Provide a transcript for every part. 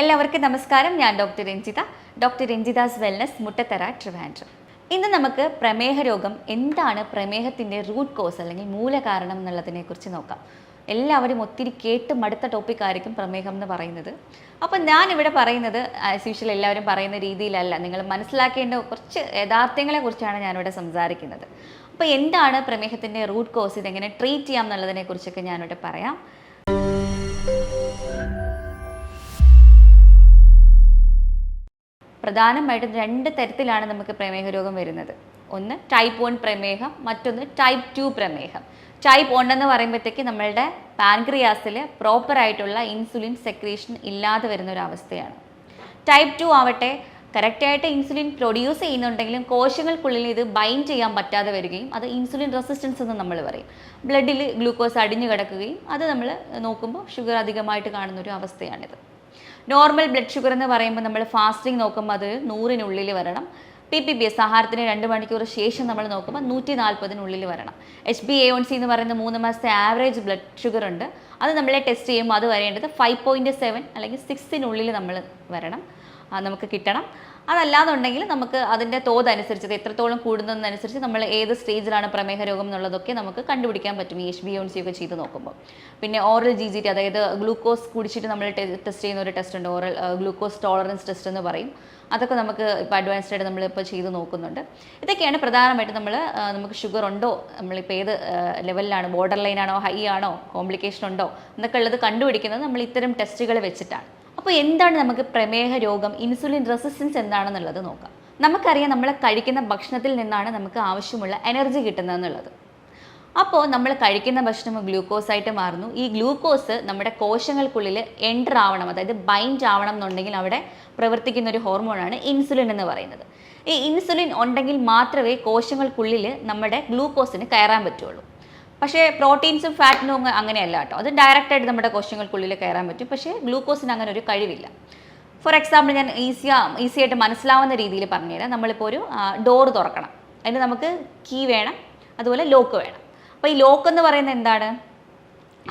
എല്ലാവർക്കും നമസ്കാരം. ഞാൻ doctor Ranjitha. Doctor Ranjitha's wellness Muttathara Trivandrum. ഇന്ന് നമുക്ക് പ്രമേഹ രോഗം എന്താണ്? പ്രമേഹത്തിന്റെ റൂട്ട് കോസ് അല്ലെങ്കിൽ മൂലകാരണം എന്നുള്ളതിനെ കുറിച്ച് നോക്കാം. എല്ലാവരും ഒത്തിരി കേട്ട് മടുത്ത ടോപ്പിക് ആയിരിക്കും പ്രമേഹം എന്ന് പറയുന്നത്. അപ്പം ഞാനിവിടെ പറയുന്നത് ആസ് യൂഷ്വൽ എല്ലാവരും പറയുന്ന രീതിയിലല്ല. നിങ്ങൾ മനസ്സിലാക്കേണ്ട കുറച്ച് യഥാർത്ഥ്യങ്ങളെ കുറിച്ചാണ് ഞാനിവിടെ സംസാരിക്കുന്നത്. അപ്പോൾ എന്താണ് പ്രമേഹത്തിന്റെ റൂട്ട് കോസ് ഇതെങ്ങനെ ട്രീറ്റ് ചെയ്യാം എന്നുള്ളതിനെക്കുറിച്ചൊക്കെ ഞാനിവിടെ പറയാം. പ്രധാനമായിട്ടും രണ്ട് തരത്തിലാണ് നമുക്ക് പ്രമേഹ രോഗം വരുന്നത്. ഒന്ന് ടൈപ്പ് വൺ പ്രമേഹം മറ്റൊന്ന് ടൈപ്പ് ടു പ്രമേഹം. ടൈപ്പ് വൺ എന്ന് പറയുമ്പോഴത്തേക്ക് നമ്മളുടെ പാൻക്രിയാസിൽ പ്രോപ്പറായിട്ടുള്ള ഇൻസുലിൻ സെക്രീഷൻ ഇല്ലാതെ വരുന്ന ഒരു അവസ്ഥയാണ്. ടൈപ്പ് ടു ആവട്ടെ കറക്റ്റായിട്ട് ഇൻസുലിൻ പ്രൊഡ്യൂസ് ചെയ്യുന്നുണ്ടെങ്കിലും കോശങ്ങൾക്കുള്ളിൽ ഇത് ബൈൻഡ് ചെയ്യാൻ പറ്റാതെ വരികയും അത് ഇൻസുലിൻ റെസിസ്റ്റൻസ് എന്ന് നമ്മൾ പറയും. ബ്ലഡിൽ ഗ്ലൂക്കോസ് അടിഞ്ഞു കിടക്കുകയും അത് നമ്മൾ നോക്കുമ്പോൾ ഷുഗർ അധികമായിട്ട് കാണുന്ന ഒരു അവസ്ഥയാണിത്. നോർമൽ ബ്ലഡ് ഷുഗർ എന്ന് പറയുമ്പോൾ നമ്മൾ ഫാസ്റ്റിംഗ് നോക്കുമ്പോൾ അത് നൂറിനുള്ളിൽ വരണം. പി പി ബി എസ് ആഹാരത്തിന് രണ്ട് മണിക്കൂർ ശേഷം നമ്മൾ നോക്കുമ്പോൾ നൂറ്റി നാൽപ്പതിനുള്ളിൽ വരണം. H B A one C എന്ന് പറയുന്ന മൂന്ന് മാസത്തെ ആവറേജ് ബ്ലഡ് ഷുഗർ ഉണ്ട്. അത് നമ്മളെ ടെസ്റ്റ് ചെയ്യുമ്പോൾ അത് വരേണ്ടത് ഫൈവ് പോയിന്റ് സെവൻ അല്ലെങ്കിൽ സിക്സിനുള്ളിൽ നമ്മൾ വരണം. നമുക്ക് കിട്ടണം. അതല്ലാന്നുണ്ടെങ്കിൽ നമുക്ക് അതിന്റെ തോതനുസരിച്ച് അത് എത്രത്തോളം കൂടുന്നതിനനുസരിച്ച് നമ്മൾ ഏത് സ്റ്റേജിലാണ് പ്രമേഹ രോഗം എന്നുള്ളതൊക്കെ നമുക്ക് കണ്ടുപിടിക്കാൻ പറ്റും ഈ എച്ച് ബി ഒൺ സി ഒക്കെ ചെയ്ത് നോക്കുമ്പോൾ പിന്നെ ഓറൽ ജി ജി ടി അതായത് ഗ്ലൂക്കോസ് കുടിച്ചിട്ട് നമ്മൾ ടെസ്റ്റ് ചെയ്യുന്ന ഒരു ടെസ്റ്റ് ഉണ്ട്. ഓറൽ ഗ്ലൂക്കോസ് ടോളറൻസ് ടെസ്റ്റ് എന്ന് പറയും. അതൊക്കെ നമുക്ക് ഇപ്പോൾ അഡ്വാൻസ്ഡ് ആയിട്ട് നമ്മളിപ്പോൾ ചെയ്ത് നോക്കുന്നുണ്ട്. ഇതൊക്കെയാണ് പ്രധാനമായിട്ട് നമ്മൾ നമുക്ക് ഷുഗർ ഉണ്ടോ? നമ്മളിപ്പോൾ ഏത് ലെവലിലാണ് ബോർഡർ ലൈൻ ആണോ? ഹൈ ആണോ? കോംപ്ലിക്കേഷൻ ഉണ്ടോ? എന്നൊക്കെ ഉള്ളത് കണ്ടുപിടിക്കുന്നത് നമ്മൾ ഇത്തരം ടെസ്റ്റുകൾ വെച്ചിട്ടാണ്. അപ്പോൾ എന്താണ് നമുക്ക് പ്രമേഹ രോഗം ഇൻസുലിൻ റെസിസ്റ്റൻസ് എന്താണെന്നുള്ളത് നോക്കാം. നമുക്കറിയാം നമ്മൾ കഴിക്കുന്ന ഭക്ഷണത്തിൽ നിന്നാണ് നമുക്ക് ആവശ്യമുള്ള എനർജി കിട്ടുന്നതെന്നുള്ളത് അപ്പോൾ നമ്മൾ കഴിക്കുന്ന ഭക്ഷണം ഗ്ലൂക്കോസ് ആയിട്ട് മാറുന്നു. ഈ ഗ്ലൂക്കോസ് നമ്മുടെ കോശങ്ങൾക്കുള്ളിൽ എന്റർ ആവണം അതായത് ബൈൻഡ് ആവണം എന്നുണ്ടെങ്കിൽ അവിടെ പ്രവർത്തിക്കുന്ന ഒരു ഹോർമോണാണ് ഇൻസുലിൻ എന്ന് പറയുന്നത്. ഈ ഇൻസുലിൻ ഉണ്ടെങ്കിൽ മാത്രമേ കോശങ്ങൾക്കുള്ളിൽ നമ്മുടെ ഗ്ലൂക്കോസിന് കയറാൻ പറ്റുള്ളൂ. പക്ഷേ പ്രോട്ടീൻസും ഫാറ്റിനും അങ്ങനെയല്ല കേട്ടോ. അത് ഡയറക്റ്റായിട്ട് നമ്മുടെ കോശങ്ങൾക്കുള്ളിൽ കയറാൻ പറ്റും. പക്ഷേ ഗ്ലൂക്കോസിന് അങ്ങനെ ഒരു കഴിവില്ല. ഫോർ എക്സാമ്പിൾ ഞാൻ ഈസിയാ ഈസി ആയിട്ട് മനസ്സിലാവുന്ന രീതിയിൽ പറഞ്ഞുതരാം നമ്മളിപ്പോൾ ഒരു ഡോർ തുറക്കണം. അതിന് നമുക്ക് കീ വേണം. അതുപോലെ ലോക്ക് വേണം. അപ്പോൾ ഈ ലോക്ക് എന്ന് പറയുന്നത് എന്താണ്?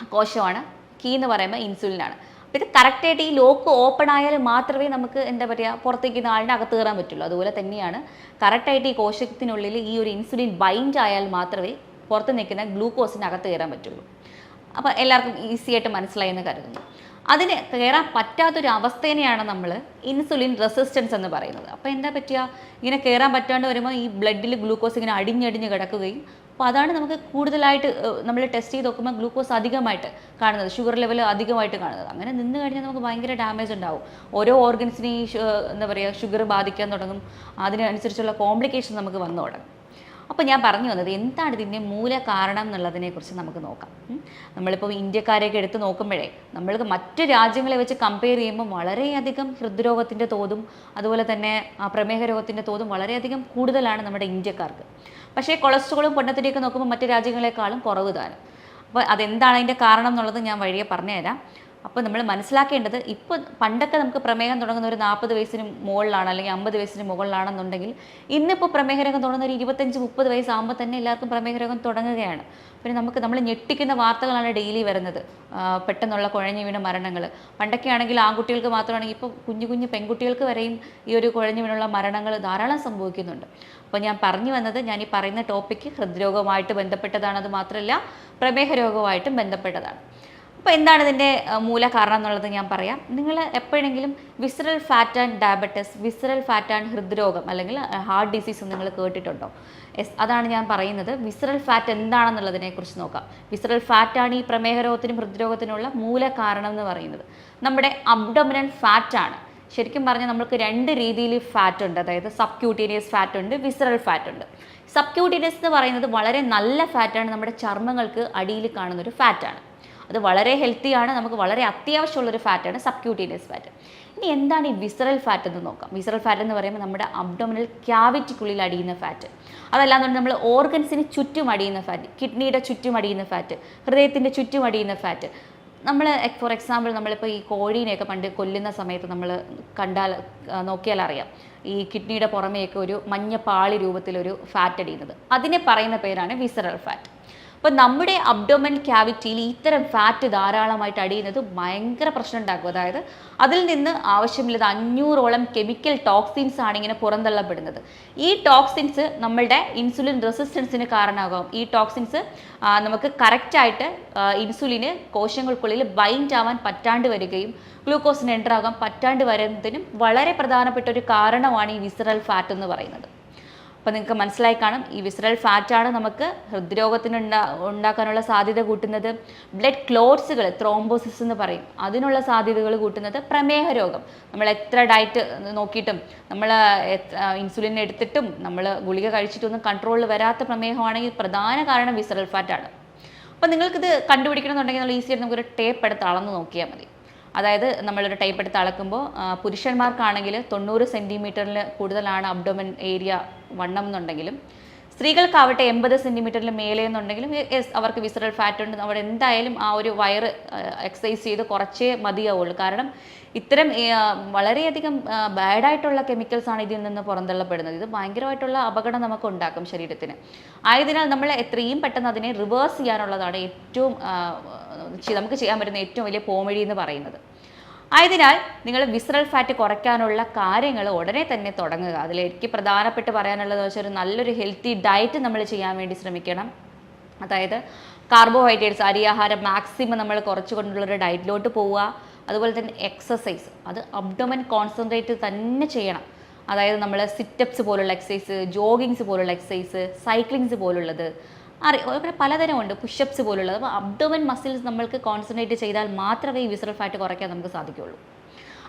കോശമാണ്. കീ എന്ന് പറയുമ്പോൾ ഇൻസുലിനാണ് അപ്പോൾ ഇത് കറക്റ്റായിട്ട് ഈ ലോക്ക് ഓപ്പൺ ആയാൽ മാത്രമേ നമുക്ക് എന്താ പറയുക പുറത്തേക്ക് ആളിന്റെ അകത്ത് കയറാൻ പറ്റുള്ളൂ. അതുപോലെ തന്നെയാണ് കറക്റ്റായിട്ട് ഈ കോശത്തിനുള്ളിൽ ഈ ഒരു ഇൻസുലിൻ ബൈൻഡ് ആയാൽ മാത്രമേ പുറത്ത് നിൽക്കുന്ന ഗ്ലൂക്കോസിന് അകത്ത് കയറാൻ പറ്റുള്ളൂ. അപ്പോൾ എല്ലാവർക്കും ഈസി ആയിട്ട് മനസ്സിലായി എന്ന് കരുതുന്നു. അതിന് കയറാൻ പറ്റാത്തൊരു അവസ്ഥേനെയാണ് നമ്മൾ ഇൻസുലിൻ റെസിസ്റ്റൻസ് എന്ന് പറയുന്നത്. അപ്പോൾ എന്താ പറ്റുക? ഇങ്ങനെ കയറാൻ പറ്റാണ്ട് വരുമ്പോൾ ഈ ബ്ലഡിൽ ഗ്ലൂക്കോസ് ഇങ്ങനെ അടിഞ്ഞടിഞ്ഞ് കിടക്കുകയും അപ്പോൾ അതാണ് നമുക്ക് കൂടുതലായിട്ട് നമ്മൾ ടെസ്റ്റ് ചെയ്ത് നോക്കുമ്പോൾ ഗ്ലൂക്കോസ് അധികമായിട്ട് കാണുന്നത് ഷുഗർ ലെവൽ അധികമായിട്ട് കാണുന്നത്. അങ്ങനെ നിന്ന് കഴിഞ്ഞാൽ നമുക്ക് ഭയങ്കര ഡാമേജ് ഉണ്ടാവും. ഓരോ ഓർഗൻസിനെയും എന്താ പറയുക ഷുഗർ ബാധിക്കാൻ തുടങ്ങും. അതിനനുസരിച്ചുള്ള കോംപ്ലിക്കേഷൻ നമുക്ക് വന്നു തുടങ്ങും. അപ്പോൾ ഞാൻ പറഞ്ഞു വന്നത് എന്താണ് ഇതിന്റെ മൂല കാരണം എന്നുള്ളതിനെക്കുറിച്ച് നമുക്ക് നോക്കാം. നമ്മളിപ്പോൾ ഇന്ത്യക്കാരെയൊക്കെ എടുത്ത് നോക്കുമ്പോഴേ നമ്മൾക്ക് മറ്റ് രാജ്യങ്ങളെ വെച്ച് കമ്പയർ ചെയ്യുമ്പോൾ വളരെയധികം ഹൃദ്രോഗത്തിന്റെ തോതും അതുപോലെ തന്നെ പ്രമേഹ രോഗത്തിന്റെ തോതും വളരെയധികം കൂടുതലാണ് നമ്മുടെ ഇന്ത്യക്കാർക്ക്. പക്ഷേ കൊളസ്ട്രോളും പൊണ്ണത്തിന്റെയൊക്കെ നോക്കുമ്പോൾ മറ്റ് രാജ്യങ്ങളെക്കാളും കുറവ് താനും. അപ്പോൾ അതെന്താണ് അതിന്റെ കാരണം എന്നുള്ളത് ഞാൻ വഴിയെ പറഞ്ഞുതരാം. അപ്പോൾ നമ്മൾ മനസ്സിലാക്കേണ്ടത് ഇപ്പോൾ പണ്ടൊക്കെ നമുക്ക് പ്രമേഹം തുടങ്ങുന്ന ഒരു നാൽപ്പത് വയസ്സിന് മുകളിലാണ് അല്ലെങ്കിൽ അമ്പത് വയസ്സിന് മുകളിലാണെന്നുണ്ടെങ്കിൽ ഇന്നിപ്പോൾ പ്രമേഹ തുടങ്ങുന്ന ഒരു ഇരുപത്തഞ്ച് മുപ്പത് വയസ്സാകുമ്പോൾ തന്നെ എല്ലാവർക്കും പ്രമേഹ രോഗം തുടങ്ങുകയാണ്. പിന്നെ നമുക്ക് നമ്മൾ ഞെട്ടിക്കുന്ന വാർത്തകളാണ് ഡെയിലി വരുന്നത്. പെട്ടെന്നുള്ള കുഴഞ്ഞു വീണ മരണങ്ങൾ. പണ്ടൊക്കെ ആണെങ്കിൽ ആൺകുട്ടികൾക്ക് മാത്രമാണെങ്കിൽ ഇപ്പോൾ കുഞ്ഞു കുഞ്ഞു പെൺകുട്ടികൾക്ക് വരെയും ഈ ഒരു കുഴഞ്ഞു വീണുള്ള മരണങ്ങൾ ധാരാളം സംഭവിക്കുന്നുണ്ട്. അപ്പോൾ ഞാൻ പറഞ്ഞു വന്നത് ഞാൻ ഈ പറയുന്ന ടോപ്പിക്ക് ഹൃദ്രോഗവുമായിട്ട് ബന്ധപ്പെട്ടതാണ്. അത് മാത്രമല്ല പ്രമേഹ രോഗവുമായിട്ടും ബന്ധപ്പെട്ടതാണ്. അപ്പോൾ എന്താണ് ഇതിന്റെ മൂല കാരണം എന്നുള്ളത് ഞാൻ പറയാം. നിങ്ങൾ എപ്പോഴെങ്കിലും visceral fat and diabetes visceral fat and ഹൃദ്രോഗം അല്ലെങ്കിൽ ഹാർട്ട് ഡിസീസ് നിങ്ങൾ കേട്ടിട്ടുണ്ടോ? എസ് അതാണ് ഞാൻ പറയുന്നത്. വിസറൽ ഫാറ്റ് എന്താണെന്നുള്ളതിനെ കുറിച്ച് നോക്കാം. വിസറൽ ഫാറ്റാണ് ഈ പ്രമേഹ രോഗത്തിനും ഹൃദ്രോഗത്തിനുള്ള മൂല കാരണം എന്ന് പറയുന്നത്. നമ്മുടെ അബ്ഡമിനൻ ഫാറ്റാണ് ശരിക്കും പറഞ്ഞാൽ നമുക്ക് രണ്ട് രീതിയിൽ ഫാറ്റ് ഉണ്ട്. അതായത് സബ്ക്യൂട്ടീനിയസ് ഫാറ്റ് ഉണ്ട് വിസറൽ ഫാറ്റ് ഉണ്ട്. സബ്ക്യൂട്ടീനിയസ് എന്ന് പറയുന്നത് വളരെ നല്ല ഫാറ്റാണ് നമ്മുടെ ചർമ്മങ്ങൾക്ക് അടിയിൽ കാണുന്ന ഒരു ഫാറ്റാണ് അത് വളരെ ഹെൽത്തിയാണ് നമുക്ക് വളരെ അത്യാവശ്യമുള്ളൊരു ഫാറ്റാണ് സബ്ക്യൂട്ടീനിയസ് ഫാറ്റ് ഇനി എന്താണ് ഈ വിസറൽ ഫാറ്റ് എന്ന് നോക്കാം. വിസറൽ ഫാറ്റ് എന്ന് പറയുമ്പോൾ നമ്മുടെ അബ്ഡോമിനൽ ക്യാവിറ്റിക്കുള്ളിൽ അടിയുന്ന ഫാറ്റ് അതല്ലാന്നുണ്ട് നമ്മൾ ഓർഗൻസിന് ചുറ്റും അടിയുന്ന ഫാറ്റ് കിഡ്നിയുടെ ചുറ്റും അടിയുന്ന ഫാറ്റ് ഹൃദയത്തിന്റെ ചുറ്റും അടിയുന്ന ഫാറ്റ് നമ്മൾ ഫോർ എക്സാമ്പിൾ നമ്മളിപ്പോൾ ഈ കോഴീനെയൊക്കെ പണ്ട് കൊല്ലുന്ന സമയത്ത് നമ്മൾ കണ്ടാൽ നോക്കിയാൽ അറിയാം. ഈ കിഡ്നിയുടെ പുറമേയൊക്കെ ഒരു മഞ്ഞ പാളി രൂപത്തിലൊരു ഫാറ്റ് അടിയുന്നത്. അതിനെ പറയുന്ന പേരാണ് വിസറൽ ഫാറ്റ് അപ്പോൾ നമ്മുടെ അബ്ഡോമൻ ക്യാവിറ്റിയിൽ ഇത്തരം ഫാറ്റ് ധാരാളമായിട്ട് അടിയുന്നത് ഭയങ്കര പ്രശ്നം ഉണ്ടാക്കും. അതായത് അതിൽ നിന്ന് ആവശ്യമില്ലാത്ത അഞ്ഞൂറോളം കെമിക്കൽ ടോക്സിൻസ് ആണ് ഇങ്ങനെ പുറന്തള്ളപ്പെടുന്നത്. ഈ ടോക്സിൻസ് നമ്മളുടെ ഇൻസുലിൻ റെസിസ്റ്റൻസിന് കാരണമാകും. ഈ ടോക്സിൻസ് നമുക്ക് കറക്റ്റായിട്ട് ഇൻസുലിന് കോശങ്ങൾക്കുള്ളിൽ ബൈൻഡ് ആവാൻ പറ്റാണ്ട് വരികയും ഗ്ലൂക്കോസിന് എന്റർ ആകാൻ പറ്റാണ്ട് വരുന്നതിനും വളരെ പ്രധാനപ്പെട്ട ഒരു കാരണമാണ് ഈ വിസറൽ ഫാറ്റ് എന്ന് പറയുന്നത്. അപ്പോൾ നിങ്ങൾക്ക് മനസ്സിലായി കാണും. ഈ വിസറൽ ഫാറ്റാണ് നമുക്ക് ഹൃദ്രോഗത്തിന് ഉണ്ടാ ഉണ്ടാക്കാനുള്ള സാധ്യത കൂട്ടുന്നത്. ബ്ലഡ് ക്ലോട്ട്സുകൾ ത്രോംബോസിസ് എന്ന് പറയും. അതിനുള്ള സാധ്യതകൾ കൂട്ടുന്നത് പ്രമേഹ രോഗം. നമ്മൾ എത്ര ഡയറ്റ് നോക്കിയിട്ടും നമ്മൾ ഇൻസുലിൻ എടുത്തിട്ടും നമ്മൾ ഗുളിക കഴിച്ചിട്ടൊന്നും കൺട്രോളിൽ വരാത്ത പ്രമേഹമാണെങ്കിൽ പ്രധാന കാരണം വിസറൽ ഫാറ്റാണ് അപ്പോൾ നിങ്ങൾക്കിത് കണ്ടുപിടിക്കണമെന്നുണ്ടെങ്കിൽ നമ്മൾ ഈസിയായിട്ട് നമുക്കൊരു ടേപ്പ് എടുത്ത് അളന്ന് നോക്കിയാൽ മതി. അതായത് നമ്മളൊരു ടൈപ്പ് എടുത്ത് അളക്കുമ്പോൾ പുരുഷന്മാർക്കാണെങ്കിൽ തൊണ്ണൂറ് സെന്റിമീറ്ററിൽ കൂടുതലാണ് അബ്ഡോമൻ ഏരിയ വണ്ണം എന്നുണ്ടെങ്കിലും സ്ത്രീകൾക്കാവട്ടെ എൺപത് സെന്റിമീറ്ററിൽ മേലെ എന്നുണ്ടെങ്കിലും യെസ് അവർക്ക് വിസറൽ ഫാറ്റ് ഉണ്ട്. അവിടെ എന്തായാലും ആ ഒരു വയറ് എക്സസൈസ് ചെയ്ത് കുറച്ചേ മതിയാവുള്ളൂ. കാരണം ഇത്തരം വളരെയധികം ബാഡായിട്ടുള്ള കെമിക്കൽസാണ് ഇതിൽ നിന്ന് പുറന്തള്ളപ്പെടുന്നത്. ഇത് ഭയങ്കരമായിട്ടുള്ള അപകടം നമുക്ക് ഉണ്ടാക്കും ശരീരത്തിന്. ആയതിനാൽ നമ്മൾ എത്രയും പെട്ടെന്ന് അതിനെ റിവേഴ്സ് ചെയ്യാനുള്ളതാണ് ഏറ്റവും നമുക്ക് ചെയ്യാൻ പറ്റുന്ന ഏറ്റവും വലിയ പോമഴി എന്ന് പറയുന്നത്. ആയതിനാൽ നിങ്ങൾ വിസറൽ ഫാറ്റ് കുറയ്ക്കാനുള്ള കാര്യങ്ങൾ ഉടനെ തന്നെ തുടങ്ങുക. അതിലേക്ക് പ്രധാനപ്പെട്ട് പറയാനുള്ളത് വെച്ചാൽ ഒരു നല്ലൊരു ഹെൽത്തി ഡയറ്റ് നമ്മൾ ചെയ്യാൻ വേണ്ടി ശ്രമിക്കണം. അതായത് കാർബോഹൈഡ്രേറ്റ്സ് അരിയാഹാരം മാക്സിമം നമ്മൾ കുറച്ചുകൊണ്ടുള്ളൊരു ഡയറ്റിലോട്ട് പോവുക. അതുപോലെ തന്നെ എക്സസൈസ് അത് അബ്ഡമൻ കോൺസെൻട്രേറ്റ് തന്നെ ചെയ്യണം. അതായത് നമ്മൾ സിറ്റപ്സ് പോലുള്ള എക്സസൈസ് ജോഗിങ്സ് പോലുള്ള എക്സസൈസ് സൈക്ലിങ്സ് പോലുള്ളത്. അറി അങ്ങനെ പലതരം ഉണ്ട്. പുഷപ്സ് പോലുള്ളത്. അപ്പോൾ അബ്ഡോമൻ മസിൽസ് നമ്മൾക്ക് കോൺസെൻട്രേറ്റ് ചെയ്താൽ മാത്രമേ ഈ വിസറൽ ഫാറ്റ് കുറയ്ക്കാൻ നമുക്ക് സാധിക്കുകയുള്ളൂ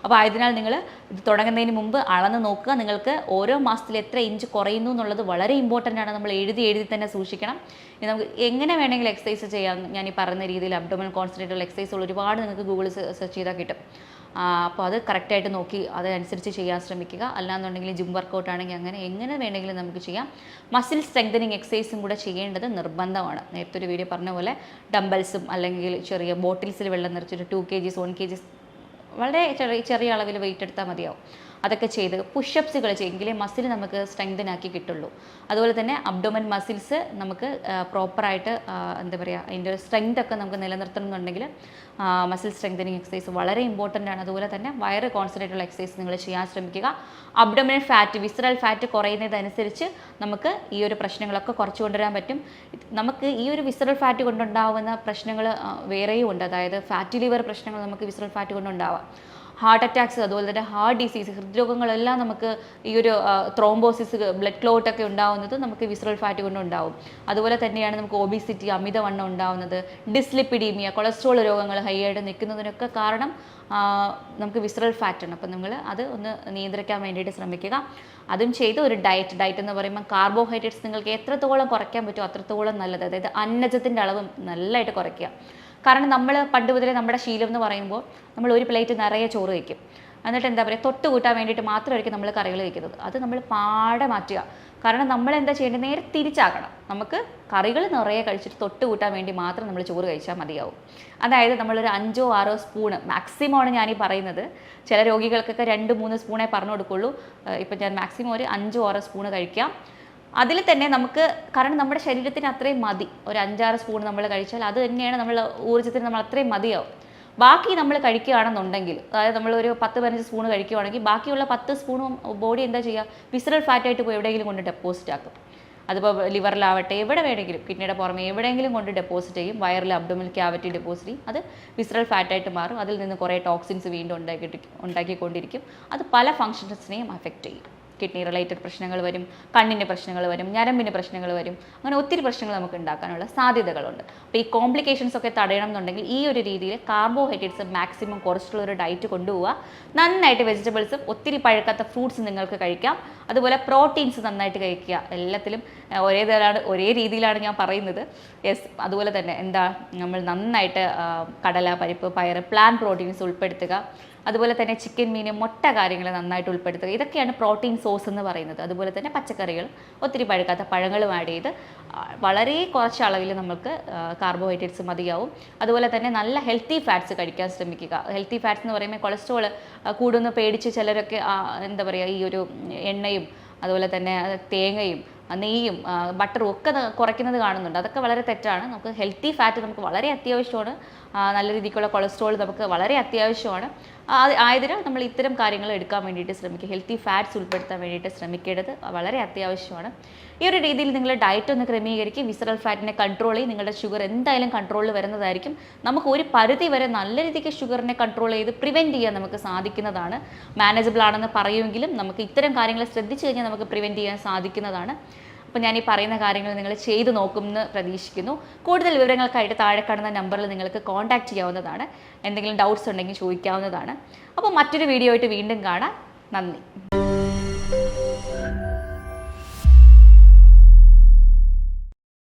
അപ്പോൾ ആയതിനാൽ നിങ്ങൾ ഇത് തുടങ്ങുന്നതിന് മുമ്പ് അളന്ന് നോക്കുക. നിങ്ങൾക്ക് ഓരോ മാസത്തിൽ എത്ര ഇഞ്ച് കുറയുന്നു എന്നുള്ളത് വളരെ ഇമ്പോർട്ടന്റ് ആണ്. നമ്മൾ എഴുതി എഴുതി തന്നെ സൂക്ഷിക്കണം. ഇനി നമുക്ക് എങ്ങനെ വേണമെങ്കിലും എക്സസൈസ് ചെയ്യാം. ഞാൻ ഈ പറയുന്ന രീതിയിൽ അബ്ഡോമൻ കോൺസെൻട്രേറ്റ് ഉള്ള എക്സസൈസുകൾ ഒരുപാട് നിങ്ങൾക്ക് ഗൂഗിൾ സെർച്ച് ചെയ്താൽ കിട്ടും. അപ്പോൾ അത് കറക്റ്റായിട്ട് നോക്കി അതനുസരിച്ച് ചെയ്യാൻ ശ്രമിക്കുക. അല്ലാന്നുണ്ടെങ്കിൽ ജിം വർക്കൗട്ട് ആണെങ്കിൽ അങ്ങനെ എങ്ങനെ വേണമെങ്കിലും നമുക്ക് ചെയ്യാം. മസിൽ സ്ട്രെങ്തനിങ് എക്സസൈസും കൂടെ ചെയ്യേണ്ടത് നിർബന്ധമാണ്. നേരത്തെ ഒരു വീഡിയോ പറഞ്ഞ പോലെ ഡംബൽസും അല്ലെങ്കിൽ ചെറിയ ബോട്ടിൽസിൽ വെള്ളം നിറച്ചൊരു two K Gs one K Gs വളരെ ചെറിയ ചെറിയ അളവിൽ വെയിറ്റ് എടുത്താൽ മതിയാവും. അതൊക്കെ ചെയ്ത് പുഷപ്സുകൾ ചെയ്യെങ്കിലേ മസിൽ നമുക്ക് സ്ട്രെങ്തൻ ആക്കി കിട്ടുള്ളൂ. അതുപോലെ തന്നെ അബ്ഡോമൻ മസിൽസ് നമുക്ക് പ്രോപ്പറായിട്ട് എന്താ പറയുക അതിന്റെ സ്ട്രെങ്ത് ഒക്കെ നമുക്ക് നിലനിർത്തണം എന്നുണ്ടെങ്കിൽ മസിൽ സ്ട്രെങ്തനിങ് എക്സസൈസ് വളരെ ഇമ്പോർട്ടന്റ് ആണ്. അതുപോലെ തന്നെ വയറ് കോൺസെൻട്രേറ്റ് ഉള്ള എക്സസൈസ് നിങ്ങൾ ചെയ്യാൻ ശ്രമിക്കുക. അബ്ഡോമിനൽ ഫാറ്റ് വിസറൽ ഫാറ്റ് കുറയുന്നതനുസരിച്ച് നമുക്ക് ഈ ഒരു പ്രശ്നങ്ങളൊക്കെ കുറച്ചു കൊണ്ടുവരാൻ പറ്റും. നമുക്ക് ഈ ഒരു വിസറൽ ഫാറ്റ് കൊണ്ടുണ്ടാവുന്ന പ്രശ്നങ്ങൾ വേറെയും ഉണ്ട്. അതായത് ഫാറ്റി ലിവർ പ്രശ്നങ്ങൾ നമുക്ക് വിസറൽ ഫാറ്റ് കൊണ്ടുണ്ടാവാം. ഹാർട്ട് അറ്റാക്സ് അതുപോലെ തന്നെ ഹാർട്ട് ഡിസീസ് ഹൃദ്രോഗങ്ങളെല്ലാം നമുക്ക് ഈ ഒരു ത്രോംബോസിസ് ബ്ലഡ് ക്ലോട്ട് ഒക്കെ ഉണ്ടാവുന്നത് നമുക്ക് വിസറൽ ഫാറ്റ് കൊണ്ട് ഉണ്ടാവും. അതുപോലെ തന്നെയാണ് നമുക്ക് ഒബിസിറ്റി അമിതവണ്ണം ഉണ്ടാവുന്നത് ഡിസ്ലിപ്പിഡീമിയ കൊളസ്ട്രോൾ രോഗങ്ങൾ ഹൈ ആയിട്ട് നിൽക്കുന്നതിനൊക്കെ കാരണം നമുക്ക് വിസറൽ ഫാറ്റ് ആണ്. അപ്പം നമ്മൾ അത് ഒന്ന് നിയന്ത്രിക്കാൻ വേണ്ടിയിട്ട് ശ്രമിക്കുക. അതും ചെയ്ത് ഒരു ഡയറ്റ് ഡയറ്റ് എന്ന് പറയുമ്പോൾ കാർബോഹൈഡ്രേറ്റ്സ് നിങ്ങൾക്ക് എത്രത്തോളം കുറയ്ക്കാൻ പറ്റുമോ അത്രത്തോളം നല്ലത്. അതായത് അന്നജത്തിന്റെ അളവ് നല്ലതായിട്ട് കുറയ്ക്കുക. കാരണം നമ്മൾ പണ്ട് മുതലേ നമ്മുടെ ശീലം എന്ന് പറയുമ്പോൾ നമ്മൾ ഒരു പ്ലേറ്റ് നിറയെ ചോറ് വയ്ക്കും എന്നിട്ട് എന്താ പറയുക തൊട്ട് കൂട്ടാൻ വേണ്ടിയിട്ട് മാത്രമായിരിക്കും നമ്മൾ കറികൾ വയ്ക്കുന്നത് അത് നമ്മൾ പാടെ മാറ്റുക. കാരണം നമ്മൾ എന്താ ചെയ്യേണ്ടത്? നേരെ തിരിച്ചാക്കണം. നമുക്ക് കറികൾ നിറയെ കഴിച്ചിട്ട് തൊട്ട് കൂട്ടാൻ വേണ്ടി മാത്രം നമ്മൾ ചോറ് കഴിച്ചാൽ മതിയാവും. അതായത് നമ്മളൊരു അഞ്ചോ ആറോ സ്പൂണ് മാക്സിമം ആണ് ഞാനീ പറയുന്നത്. ചില രോഗികൾക്കൊക്കെ രണ്ട് മൂന്ന് സ്പൂണേ പറഞ്ഞു കൊടുക്കുള്ളൂ. ഇപ്പം ഞാൻ മാക്സിമം ഒരു അഞ്ചോ ആറോ സ്പൂണ് കഴിക്കാം. അതിൽ തന്നെ നമുക്ക് കാരണം നമ്മുടെ ശരീരത്തിന് അത്രയും മതി. ഒരു അഞ്ചാറ് സ്പൂൺ നമ്മൾ കഴിച്ചാൽ അത് തന്നെയാണ് നമ്മൾ ഊർജത്തിന് നമ്മൾ അത്രയും മതിയാവും. ബാക്കി നമ്മൾ കഴിക്കുകയാണെന്നുണ്ടെങ്കിൽ അതായത് നമ്മൾ ഒരു പത്ത് പതിനഞ്ച് സ്പൂൺ കഴിക്കുകയാണെങ്കിൽ ബാക്കിയുള്ള പത്ത് സ്പൂണും ബോഡി എന്താ ചെയ്യുക? വിസറൽ ഫാറ്റായിട്ട് പോയി എവിടെയെങ്കിലും കൊണ്ട് ഡെപ്പോസിറ്റ് ആക്കും. അതിപ്പോൾ ലിവറിലാവട്ടെ എവിടെ വേണമെങ്കിലും കിഡ്നിയുടെ പുറമെ എവിടെയെങ്കിലും കൊണ്ട് ഡെപ്പോസിറ്റ് ചെയ്യും. വയറിൽ അബ്ഡോമിൽ ക്യാവിറ്റി ഡെപ്പോസിറ്റ് ചെയ്യും. അത് വിസറൽ ഫാറ്റായിട്ട് മാറും. അതിൽ നിന്ന് കുറേ ടോക്സിൻസ് വീണ്ടും ഉണ്ടാക്കി ഉണ്ടാക്കിക്കൊണ്ടിരിക്കും. അത് പല ഫങ്ഷൻസിനെയും അഫക്റ്റ് ചെയ്യും. കിഡ്നി റിലേറ്റഡ് പ്രശ്നങ്ങൾ വരും കണ്ണിന്റെ പ്രശ്നങ്ങൾ വരും ഞരമ്പിന്റെ പ്രശ്നങ്ങൾ വരും. അങ്ങനെ ഒത്തിരി പ്രശ്നങ്ങൾ നമുക്ക് ഉണ്ടാക്കാനുള്ള സാധ്യതകളുണ്ട്. അപ്പോൾ ഈ കോംപ്ലിക്കേഷൻസ് ഒക്കെ തടയണം എന്നുണ്ടെങ്കിൽ ഈ ഒരു രീതിയിൽ കാർബോഹൈഡ്രേറ്റ്സ് മാക്സിമം കുറച്ചിട്ടുള്ള ഒരു ഡയറ്റ് കൊണ്ടുപോവുക. നന്നായിട്ട് വെജിറ്റബിൾസും ഒത്തിരി പഴുക്കാത്ത ഫ്രൂട്ട്സ് നിങ്ങൾക്ക് കഴിക്കാം. അതുപോലെ പ്രോട്ടീൻസ് നന്നായിട്ട് കഴിക്കുക. എല്ലാത്തിലും ഒരേ തരാണ് ഒരേ രീതിയിലാണ് ഞാൻ പറയുന്നത്. യെസ് അതുപോലെ തന്നെ എന്താ നമ്മൾ നന്നായിട്ട് കടല പരിപ്പ് പയർ പ്ലാൻ പ്രോട്ടീൻസ് ഉൾപ്പെടുത്തുക. അതുപോലെ തന്നെ ചിക്കൻ മീൻ മുട്ട കാര്യങ്ങൾ നന്നായിട്ട് ഉൾപ്പെടുത്തുക. ഇതൊക്കെയാണ് പ്രോട്ടീൻ സോസ് എന്ന് പറയുന്നത്. അതുപോലെ തന്നെ പച്ചക്കറികൾ ഒത്തിരി പഴുക്കാത്ത പഴങ്ങളും ആഡ് ചെയ്ത് വളരെ കുറച്ച് അളവിൽ നമുക്ക് കാർബോഹൈഡ്രേറ്റ്സ് മതിയാവും. അതുപോലെ തന്നെ നല്ല ഹെൽത്തി ഫാറ്റ്സ് കഴിക്കാൻ ശ്രമിക്കുക. ഹെൽത്തി ഫാറ്റ്സ് എന്ന് പറയുമ്പോൾ കൊളസ്ട്രോൾ കൂടുന്ന പേടിച്ച് ചിലരൊക്കെ എന്താ പറയുക ഈ ഒരു എണ്ണയും അതുപോലെ തന്നെ തേങ്ങയും നെയ്യും ബട്ടറും ഒക്കെ കുറയ്ക്കുന്നത് കാണുന്നുണ്ട്. അതൊക്കെ വളരെ തെറ്റാണ്. നമുക്ക് ഹെൽത്തി ഫാറ്റ് നമുക്ക് വളരെ അത്യാവശ്യമാണ്. നല്ല രീതിക്കുള്ള കൊളസ്ട്രോൾ നമുക്ക് വളരെ അത്യാവശ്യമാണ്. ആയതിനാൽ നമ്മൾ ഇത്തരം കാര്യങ്ങൾ എടുക്കാൻ വേണ്ടിയിട്ട് ശ്രമിക്കുക. ഹെൽത്തി ഫാറ്റ്സ് ഉൾപ്പെടുത്താൻ വേണ്ടിയിട്ട് ശ്രമിക്കേണ്ടത് വളരെ അത്യാവശ്യമാണ്. ഈ ഒരു രീതിയിൽ നിങ്ങൾ ഡയറ്റ് ഒന്ന് ക്രമീകരിക്കുക വിസറൽ ഫാറ്റിനെ കൺട്രോൾ ചെയ്യും. നിങ്ങളുടെ ഷുഗർ എന്തായാലും കൺട്രോളിൽ വരുന്നതായിരിക്കും. നമുക്ക് ഒരു പരിധി വരെ നല്ല രീതിക്ക് ഷുഗറിനെ കൺട്രോൾ ചെയ്ത് പ്രിവെന്റ് ചെയ്യാൻ നമുക്ക് സാധിക്കുന്നതാണ്. മാനേജബിൾ ആണെന്ന് പറയുമെങ്കിലും നമുക്ക് ഇത്തരം കാര്യങ്ങൾ ശ്രദ്ധിച്ചു കഴിഞ്ഞാൽ നമുക്ക് പ്രിവെന്റ് ചെയ്യാൻ സാധിക്കുന്നതാണ്. അപ്പോൾ ഞാൻ ഈ പറയുന്ന കാര്യങ്ങൾ നിങ്ങൾ ചെയ്തു നോക്കുമെന്ന് പ്രതീക്ഷിക്കുന്നു. കൂടുതൽ വിവരങ്ങൾക്കായിട്ട് താഴെ കാണുന്ന നമ്പറിൽ നിങ്ങൾക്ക് കോൺടാക്ട് ചെയ്യാവുന്നതാണ്. എന്തെങ്കിലും ഡൗട്ട്സ് ഉണ്ടെങ്കിൽ ചോദിക്കാവുന്നതാണ്. അപ്പോൾ മറ്റൊരു വീഡിയോ ആയിട്ട് വീണ്ടും കാണാം. നന്ദി.